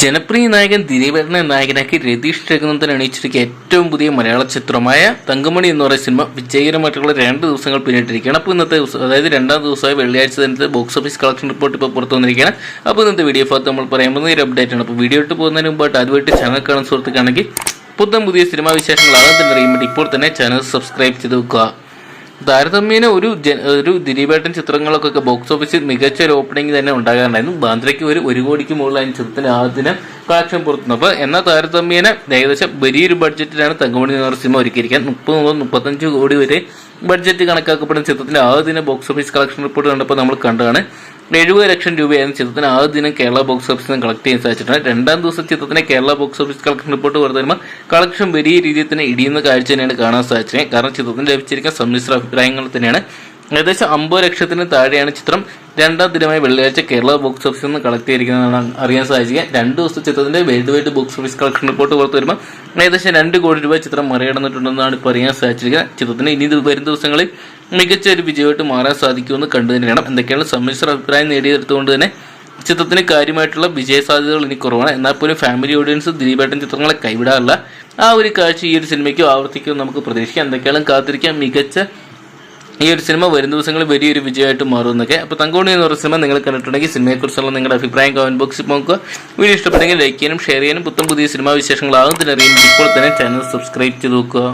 ജനപ്രിയ നായകൻ ദിലീപേട്ടനെ നായകനാക്കി രതീഷ് രഘുനന്ദൻ അണിയിച്ചിരിക്കുക ഏറ്റവും പുതിയ മലയാള ചിത്രമായ തങ്കമണി എന്ന് പറയുന്ന സിനിമ വിജയകരമായിട്ടുള്ള രണ്ട് ദിവസങ്ങൾ പിന്നിട്ടിരിക്കുകയാണ്. അപ്പോൾ ഇന്നത്തെ ദിവസം അതായത് രണ്ടാം ദിവസമായ വെള്ളിയാഴ്ച തന്നെ ബോക്സ് ഓഫീസ് കളക്ഷൻ റിപ്പോർട്ട് ഇപ്പോൾ പുറത്തു വന്നിരിക്കുകയാണ്. അപ്പോൾ ഇന്നത്തെ വീഡിയോ ഭാഗത്ത് നമ്മൾ പറയുമ്പോൾ ഒരു അപ്ഡേറ്റ് ആണ്. അപ്പോൾ വീഡിയോ ഇട്ട് പോകുന്നതിന് മുമ്പായിട്ട് ആദ്യമായിട്ട് ചാനൽ കാണുന്ന സുഹൃത്തുക്കാണെങ്കിൽ പുത്തൻ പുതിയ സിനിമാ വിശേഷങ്ങൾ ആദ്യം തന്നെ വേണ്ടി ഇപ്പോൾ തന്നെ ചാനൽ സബ്സ്ക്രൈബ് ചെയ്ത് വെക്കുക. താരതമ്യേന ഒരു ഒരു ദിലീപേട്ടൻ ചിത്രങ്ങൾക്കൊക്കെ ബോക്സ് ഓഫീസിൽ മികച്ച ഒരു ഓപ്പണിംഗ് തന്നെ ഉണ്ടാകാറുണ്ടായിരുന്നു. ബാന്ദ്രയ്ക്ക് ഒരു ഒരു കോടിക്ക് മുകളിലായിരുന്നു ചിത്രത്തിന് ആദ്യം കളക്ഷൻ പുറത്തുന്നു അപ്പോൾ എന്നാൽ താരതമ്യേന ഏകദേശം വലിയൊരു ബഡ്ജറ്റിലാണ് തങ്കമണി സിനിമ ഒരുക്കിയിരിക്കാൻ മുപ്പത് മുതൽ മുപ്പത്തഞ്ച് കോടി വരെ ബഡ്ജറ്റ് കണക്കാക്കപ്പെടുന്ന ചിത്രത്തിന്റെ ആദ്യ ബോക്സ് ഓഫീസ് കളക്ഷൻ റിപ്പോർട്ട് കണ്ടപ്പോൾ നമ്മൾ കണ്ടതാണ്. എഴുപത് ലക്ഷം രൂപയായിരുന്നു ചിത്രത്തിന് ആദ്യ ദിനം കേരള ബോക്സ് ഓഫീസിൽ നിന്ന് കളക്ട് ചെയ്യാൻ സാധിച്ചിട്ടുണ്ട് രണ്ടാം ദിവസം ചിത്രത്തിന് Kerala box office collection report പുറത്തു കളക്ഷൻ വലിയ രീതിയിൽ തന്നെ ഇടിയുന്ന കാഴ്ച തന്നെയാണ് കാണാൻ സാധിച്ചത്. കാരണം ചിത്രത്തിന് ലഭിച്ചിരിക്കുന്ന സമ്മിശ്ര അഭിപ്രായങ്ങൾ തന്നെയാണ് ഏകദേശം അമ്പത് ലക്ഷത്തിന് താഴെയാണ് ചിത്രം. രണ്ടാം ദിനമായ വെള്ളിയാഴ്ച കേരള ബോക്സ് ഓഫീസിൽ നിന്ന് കളക്ട് ചെയ്തിരിക്കുന്നതാണ് അറിയാൻ സാധിക്കുക. രണ്ട് ദിവസത്തെ ചിത്രത്തിന്റെ worldwide box office collection report പുറത്തു വരുമ്പോൾ ഏകദേശം രണ്ട് കോടി രൂപ ചിത്രം മറികടന്നിട്ടുണ്ടെന്നാണ് ഇപ്പോൾ അറിയാൻ സാധിച്ചിരിക്കുന്നത്. ചിത്രത്തിന് ഇനി വരും ദിവസങ്ങളിൽ മികച്ച ഒരു വിജയമായിട്ട് മാറാൻ സാധിക്കുമെന്ന് കണ്ടു തന്നെ എന്തൊക്കെയാണ് സമ്മിശ്ര അഭിപ്രായം നേടിയെടുത്തുകൊണ്ട് തന്നെ ചിത്രത്തിന് കാര്യമായിട്ടുള്ള വിജയ സാധ്യതകൾ ഇനി കുറവാണ്. എന്നാൽ പോലും ഫാമിലി ഓഡിയൻസ് ദിലീപേട്ടൻ ചിത്രങ്ങളെ കൈവിടാറില്ല. ആ ഒരു കാഴ്ച ഈ ഒരു സിനിമയ്ക്കും ആവർത്തിക്കും നമുക്ക് പ്രതീക്ഷിക്കാം. എന്തൊക്കെയാണ് കാത്തിരിക്കാം. മികച്ച ഈ ഒരു സിനിമ വരും ദിവസങ്ങളിൽ വലിയൊരു വിജയമായിട്ട് മാറുമെന്നൊക്കെ. അപ്പോൾ തങ്കോണി എന്ന് പറയുന്ന സിനിമ നിങ്ങൾ കണ്ടിട്ടുണ്ടെങ്കിൽ സിനിമയെക്കുറിച്ചുള്ള നിങ്ങളുടെ അഭിപ്രായം കമന്റ് ബോക്സിൽ നോക്കുക. വീഡിയോ ഇഷ്ടപ്പെട്ടെങ്കിൽ ലൈക്ക് ചെയ്യാനും ഷെയർ ചെയ്യാനും പുത്തം പുതിയ സിനിമാ വിശേഷങ്ങളാകും തന്നെ അറിയാൻ ഇപ്പോൾ തന്നെ ചാനൽ സബ്സ്ക്രൈബ് ചെയ്ത് നോക്കുക.